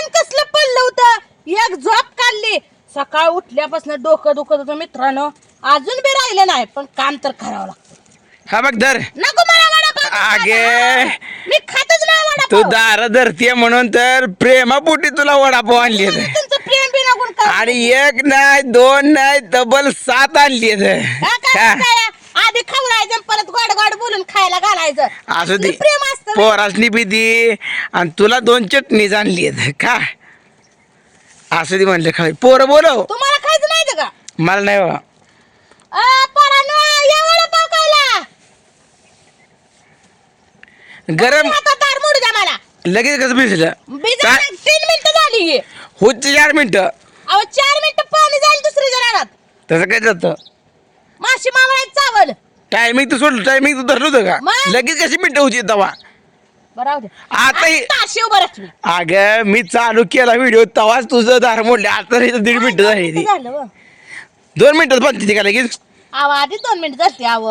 ऊन कसलं पडलं होतं? एक झोप काढली. सकाळ उठल्यापासून डोकं दुखत होतं मित्रांनो. अजून बी राहिलं नाही पण काम तर करावं लागतं. हा बघ धर. नको मला वडापाव अगे. मी खातच नाही तू वडापाव दार धरतीये म्हणून तर प्रेमापोटी तुला वडापाव आणली मला तुमचं प्रेम बी नको काय आणि एक नाही दोन नाही तब्बल सात आणली हा, काय काय? आधी खवरायचं परत गोड गोड बोलून खायला घालायचं. असू दे. लई प्रेम असतं. पोरासनी बी दे. आणि तुला दोन चटणीच आणली का असू दे म्हणलं खावी पोरं बोलव. तुम्हाला खायचं नाही का? मला नाही बाबा. अ, पोरांनो, या वडापाव खायला. गरम हातात दार मोडू द्या मला. लगेच कसं भिजलं? बिजा काय? तीन मिनिटं झाली ही. होत चार मिनिटं. अहो चार मिनिटं पाणी जाईल दुसऱ्या जणात तसं काय जातं? माशी मावळायचं चावल. टायमिंग तू सोडलं टायमिंग तू धरलं होतं का? मग? लगेच कशी मिनिटं होती तेव्हा बरं राहू दे. आता ही- मी. अगं मी चालू केला व्हिडिओ तवाच तुझं दार मोडले. आता इथं दीड मिनिटं झाली ती. झालं व. दोन मिनिटात बनते ती का लगेच? अहो आधी दोन मिनिटं झाली अव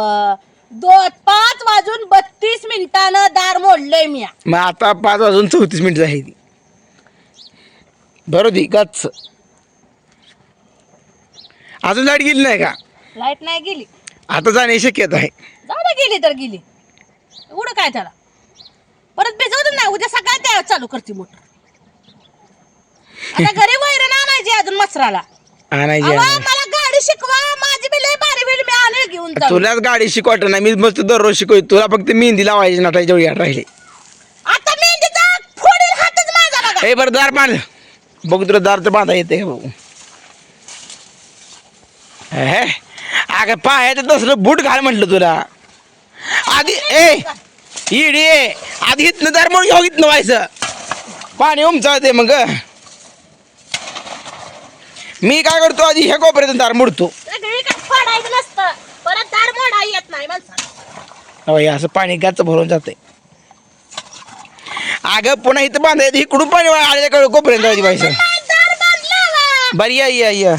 दोन पाच वाजून बत्तीस मिनिटानं दार मोडलंय मी. मग आता पाच वाजून चौतीस मिनिटं झाली ती. बरोबर ती गच्च. अजून लाइट गेली नाही का? लाइट नाही गेली. आता जाण्याची शक्यता आहे. जाऊ दे गेली तर गेली. एवढं काय त्याला? परत भिजवत नाही उद्या सकाळी त्या चालू करते मोटर. आता घरी वैरण आणायची अजून मसराला. आणायची आणायची. मला गाडी शिकवा माझी बी लय भारी बिल मी आले घेऊन जाऊ. तुलाच गाडी शिकवत नाही मी मस्त दररोज शिकवतो. तुला फक्त मेहंदी लावायची नाटायच्या वेळी राहिले. आता मेहंदीचा फोडील हातच माझा बघा. ए बरं दार बांध. बघ तुला दार तर बांधा येते का बघू. हे. अगं पायाचं तसलं बूट घाल म्हटलं तुला. आधी ए इडी ए आधी इथनं दार म्हणून घेऊ इथनं व्हायचं. पाणी उमचाळते मग. मी काय करतो आधी ह्या कोपऱ्यातून दार मोडतो. सगळी काय फोडायचं नसतं. परत दार मोडा येत नाही माणसाला. अहो, हे असं पाणी गाच भरून जाते अगं पुन्हा इथं बांधायचं इकडून पाणी आल्याकडे कोपऱ्यात जायची व्हायचं दार बांधलं. बरी या या या.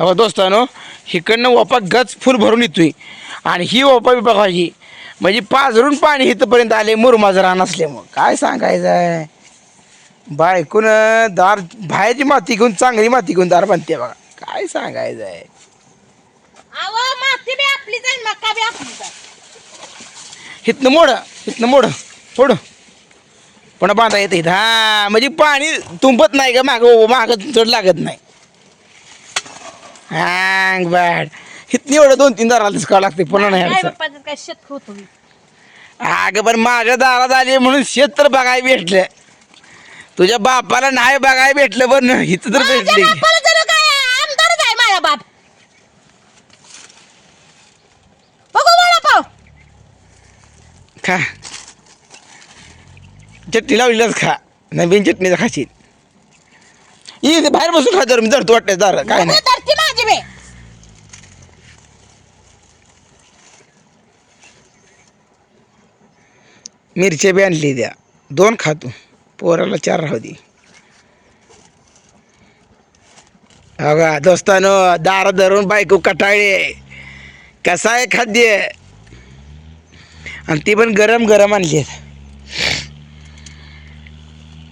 हो दोस्तानो इकडनं वापा गच फुल भरून येतोय. आणि ही वापा बी बघायची म्हणजे पाझरून पाणी इथंपर्यंत आले मुरमाचं रान असल्यामुळं काय सांगायचं आहे बायकून दार बाहेरची माती घेऊन चांगली माती घेऊन दार बांधते बघा. काय सांगायचं आहे इथनं मोड इथनं मोड फोड. पुन्हा बांधा येतं इथं. हा म्हणजे पाणी तुंबत नाही का मागं मागं चढ लागत नाही. हांग बॅड इथनं एवढं दोन तीन दाराला दिसकावं लागते? पुन्हा नाही काय अडचण बाप्पाचं काय शेत होतो मी. अगं पण माझ्या दारात आली म्हणून शेत तर बघायला भेटलं. तुझ्या बापाला नाही बघायला भेटलं पण इथं तर माझ्या भेटली. बापाला जणू काय आमदारच आहे माझा बाप. बघू वडापाव खा. चटणी लावलेलंच खा. नवीन चटणीचा खाशील. ये बाहेर बसून खा जर मी धरतो वाटतं दार काय नाही बघू तर ती माझी बे मिरच्या बी आणली द्या. दोन खातो. पोराला चार राहू दे. अगा दोस्तानो दार धरून बायको कटाळे कसा आहे खाद्य? आणि ती पण गरम गरम आणली आहेत.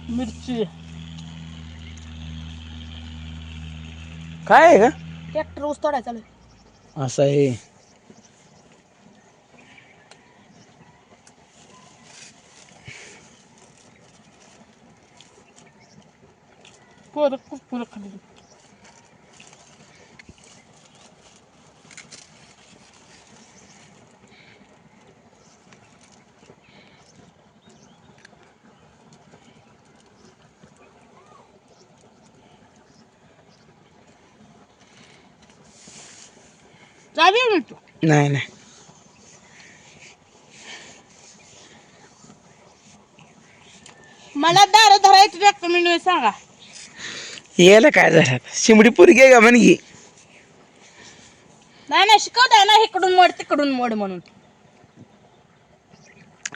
मिरची. काय आहे का ट्रॅक्टर ऊस. असं आहे. पोरं खूप पोरं खाली नाही नाही. मला दार धरायचं ट्रॅक्टर म्हणून सांगा. यायला काय झालं? शिमडी पुरगी आहे का म्हणगी? नाही नाही शिकवताय ना इकडून मोड तिकडून मोड म्हणून.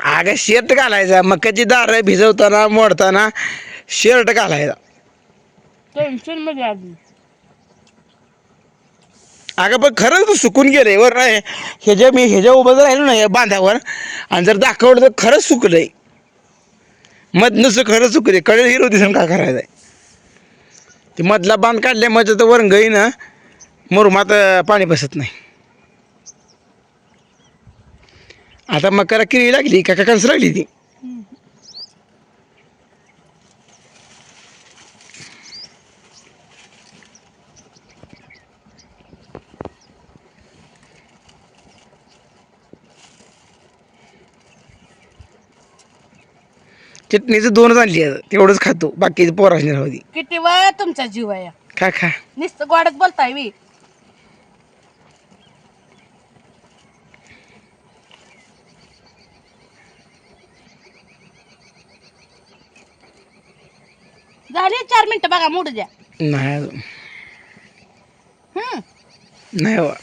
अगं शर्ट घालायचा. मकाची दार भिजवताना मोडताना शर्ट घालायचा. टेन्शनमध्ये आधी अगं पण खरंच तू सुकून गेलंय वर नाही. ह्याच्या मी ह्याच्या उभं जर राहिलो ना या बांधावर आणि जर दाखवलं तर खरंच सुकलंय. मधनंच खरंच सुकलंय. कळेल हिरो दिसून काय करायचं आहे ते मधला बांध काढल्यामध्ये तर वरण गई ना मुरुमात पाणी बसत नाही. आता मकाला किरी लागली का? का कंस लागली ती? चटणीचं दोनच आणली आहे. तेवढंच खातो बाकीची पोराशी राहू दे. किती वेळ तुमचा जीव आहे खा खा. नुसतं गोडच बोलताय मी. झाले चार मिनिटं बघा मोडू द्या. नाही अजून. हम्म. नाही बा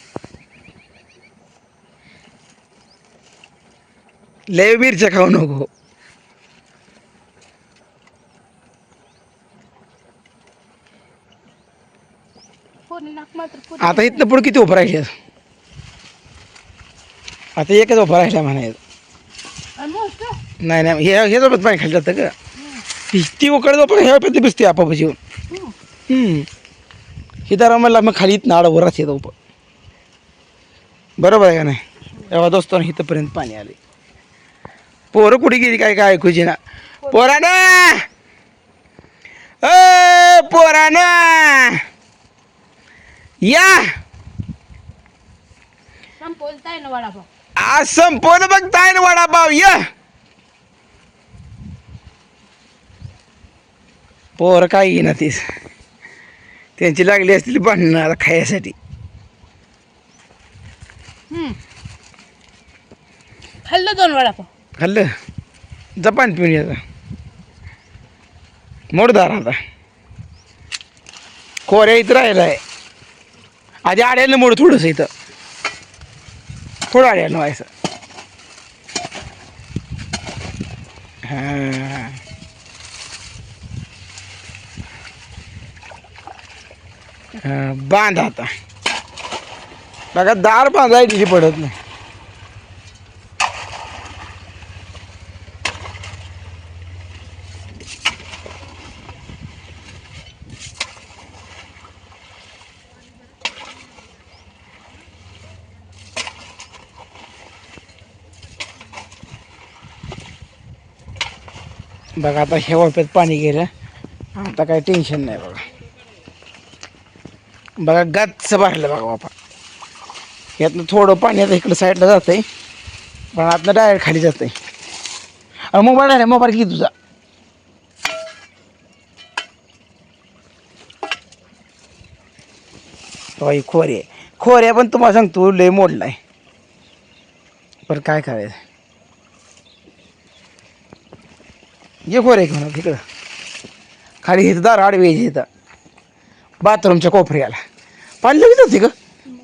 लय मिरच्या खाऊ नको. आता इथनं पुढे किती उभं राहिले आता एकच उभं राहिला म्हणायचं? नाही नाही हे हे झोपत पाणी खाली जातं का? ती- ती उकड झोप ह्या पण ती बसते आपाप येऊन. ही. तर मला मग खाली इथनं आडवर राहते उप बरोबर आहे का नाही? तेव्हा दोस्तांना इथंपर्यंत पाणी आले. पोरं कुठे गेली काय काय ऐकूची ना पोराना! पोराना! या! संपवलताय ना वडापाव. आज संपवलं बघताय ना वडापाव या! पोर काय येईना तीच त्यांची लागली असतील भांडणं आता खायसाठी. हम्म. खाल्लं दोन वडापाव. खाल्लं? जपान पिऊन याचा मोडदार आता. कोऱ्या इथं राहिला आहे आधी आड्यानं मोड थोडंसं इथं. थोडं आड्यानं व्हायचं. हां. बांध आता. बघा दार बांधायची पडत नाही. बघा आता ह्या वाप्यात पाणी गेलं. आता काही टेन्शन नाही बघा. बघा गच्च भरलं बघा बापा यातनं थोडं पाणी आता इकडं साईडला जातंय. पण आतनं डायरेक्ट खाली जातंय. आहे मोबाईल आहे मोबाईल किती तुझा. खोरे. खोऱ्या पण तुम्हाला सांगतो लय मोडलाय. पण काय करायचं? ये खोरे घेऊन तिकडं खाली इथं दार आडवी इथं. बाथरूमच्या कोपऱ्याला. पाणी लगेच होते का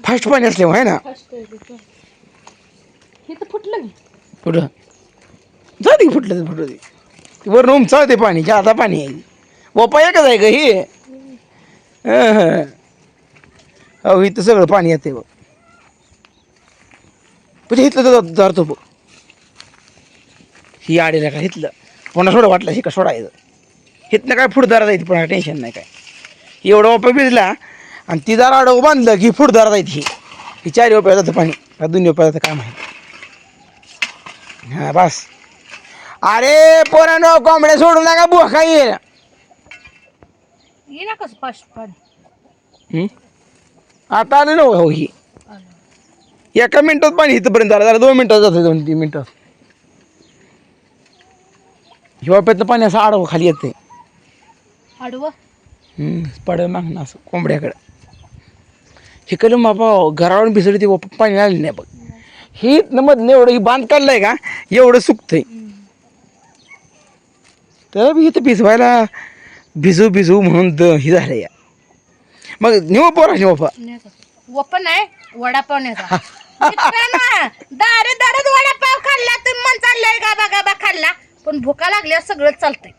फास्ट पाणी असल्यामुळे आहे ना? फुटलं कुठं की फुटलं तर फुटलं ते. वरून उंचावते पाणी जादा पाणी आहे. वपा एकच आहे का हे. अहो. इथं सगळं पाणी येते बघ. पण इथलं तर धरतो बघ. ही आडेला का इथलं? पुन्हा सोडं वाटलं हे का सोडायचं? इथनं काय फुटदारा जायची पुन्हा टेन्शन नाही काय. एवढं वापा भिजला आणि ती जरा आडवं बांधलं की फुटदारा जायची ही. चार रुपया जातं पाणी का दोन रुपया जातं काय माहिती हा बस. अरे पोरानो कोंबड्या सोडू नका बुवा येईल. ये ना कसं फास्ट पाणी. हं? आता आलं ना हो ही. एका मिनिटात पाणी इथंपर्यंत आलं जरा दोन मिनिटात जातं दोन तीन मिनिटात हिवाप्यातलं पाणी असं आडवं खाली येते आडवं? पड मागणं असं कोंबड्याकडं. हे कलं बाबा घरावरून भिसळी ते वाप- पाणी आलं नाही बघ. ही न मधलं एवढं ही बांध काढलंय का एवढं सुकतंय. तर बी इथं भिजवायला भिजू भिजू म्हणून द ही झालं या मग निव पोराशी बापा वपन नाही वडापाव मित्रांनो, दारे दारात वडापाव खाल्ला तुम्ही मन चाललंय गाबा गाबा खाल्ला. पण भुका लागल्यावर सगळंच चालतंय.